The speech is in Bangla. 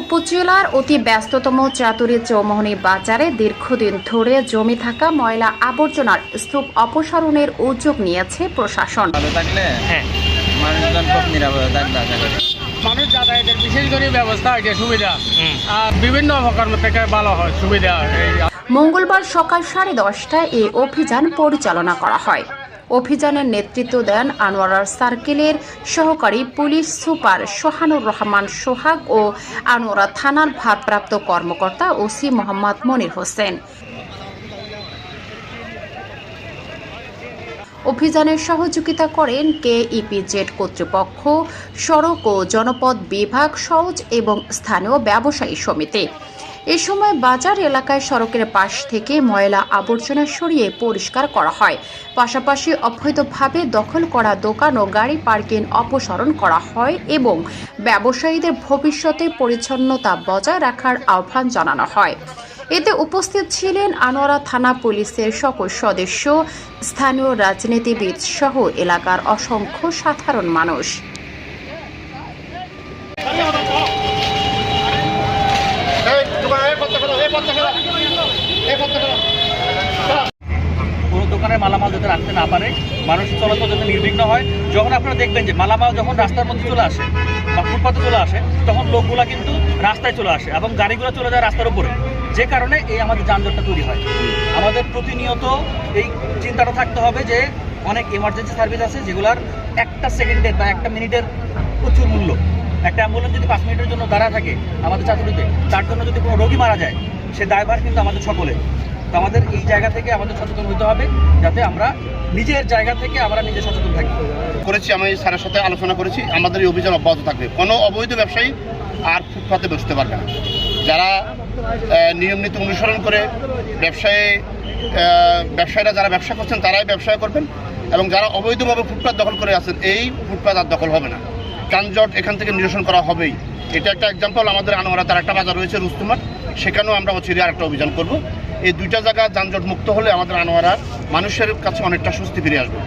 উপজেলার অতি ব্যস্ততম চাতুরী চৌমোহনী বাজারে দীর্ঘদিন ধরে জমে থাকা ময়লা আবর্জনার স্তূপ অপসারণের উদ্যোগ নিয়েছে প্রশাসন। হ্যাঁ। মানুষ যাতায়াতের বিশেষ করে ব্যবস্থা এটা সুবিধা। আর বিভিন্ন প্রকার থেকে ভালো হয় সুবিধা মঙ্গলবার সকাল সাড়ে দশটায় এই অভিযান পরিচালনা করা হয়। অভিযানের নেতৃত্ব দেন আনোয়ারার সার্কেলের সহকারী পুলিশ সুপার সোহানুর রহমান সোহাগ ও আনোয়ারা থানার ভারপ্রাপ্ত কর্মকর্তা ওসি মোহাম্মদ মনির হোসেন। অভিযানে সহযোগিতা করেন কে ইপিজেড কর্তৃপক্ষ, সড়ক ও জনপদ বিভাগ সওজ এবং স্থানীয় ব্যবসায়ী সমিতি। এ সময় বাজার এলাকায় সড়কের পাশ থেকে ময়লা আবর্জনা সরিয়ে পরিষ্কার করা হয়। পাশাপাশি অবৈধভাবে দখল করা দোকান ও গাড়ি পার্কিং অপসারণ করা হয় এবং ব্যবসায়ীদের ভবিষ্যতে পরিচ্ছন্নতা বজায় রাখার আহ্বান জানানো হয়। এতে উপস্থিত ছিলেন আনোয়ারা থানা পুলিশের সকল সদস্য, স্থানীয় রাজনীতিবিদ সহ এলাকার অসংখ্য সাধারণ মানুষ। কোনো মালামাল যাতে রাখতে না পারে, মানুষ চলাচল যাতে নির্বিঘ্ন হয়, যখন আপনারা দেখবেন যে মালামাল যখন রাস্তার মধ্যে চলে আসে বা ফুটপাতে চলে আসে, তখন লোকগুলা কিন্তু রাস্তায় চলে আসে এবং গাড়িগুলো চলে যায় রাস্তার উপরে। যে কারণে এই আমাদের যানজটটা তৈরি হয়। আমাদের প্রতিনিয়ত এই চিন্তাটা থাকতে হবে যে অনেক এমার্জেন্সি সার্ভিস আছে যেগুলার একটা সেকেন্ডের বা একটা মিনিটের প্রচুর মূল্য। একটা অ্যাম্বুলেন্স যদি পাঁচ মিনিটের জন্য দাঁড়া থাকে আমাদের চাতুরিতে, তার জন্য যদি কোনো রোগী মারা যায়, সে দায়ভার কিন্তু আমাদের সকলে। তো আমাদের এই জায়গা থেকে আমাদের সচেতন হতে হবে যাতে আমরা নিজের জায়গা থেকে আমরা নিজে সচেতন থাকি। করেছি আমি স্যারের সাথে আলোচনা করেছি, আমাদের এই অভিযান অব্যাহত থাকবে। কোনো অবৈধ ব্যবসায়ী আর ফুটপাতে বসতে পারবে না। যারা নিয়ম নীতি অনুসরণ করে ব্যবসায়ী ব্যবসায়ীরা যারা ব্যবসা করছেন তারাই ব্যবসা করবেন এবং যারা অবৈধভাবে ফুটপাত দখল করে আছেন, এই ফুটপাত আর দখল হবে না। যানজট এখান থেকে নিরসন করা হবেই। এটা একটা এক্সাম্পল আমাদের আনোয়ারা, তার একটা বাজার রয়েছে রুস্তুমার। সেখানেও আমরা হচ্ছে আর একটা অভিযান করব। এই দুইটা জায়গা যানজট মুক্ত হলে আমাদের আনোয়ারা মানুষের কাছে অনেকটা স্বস্তি ফিরে আসবে।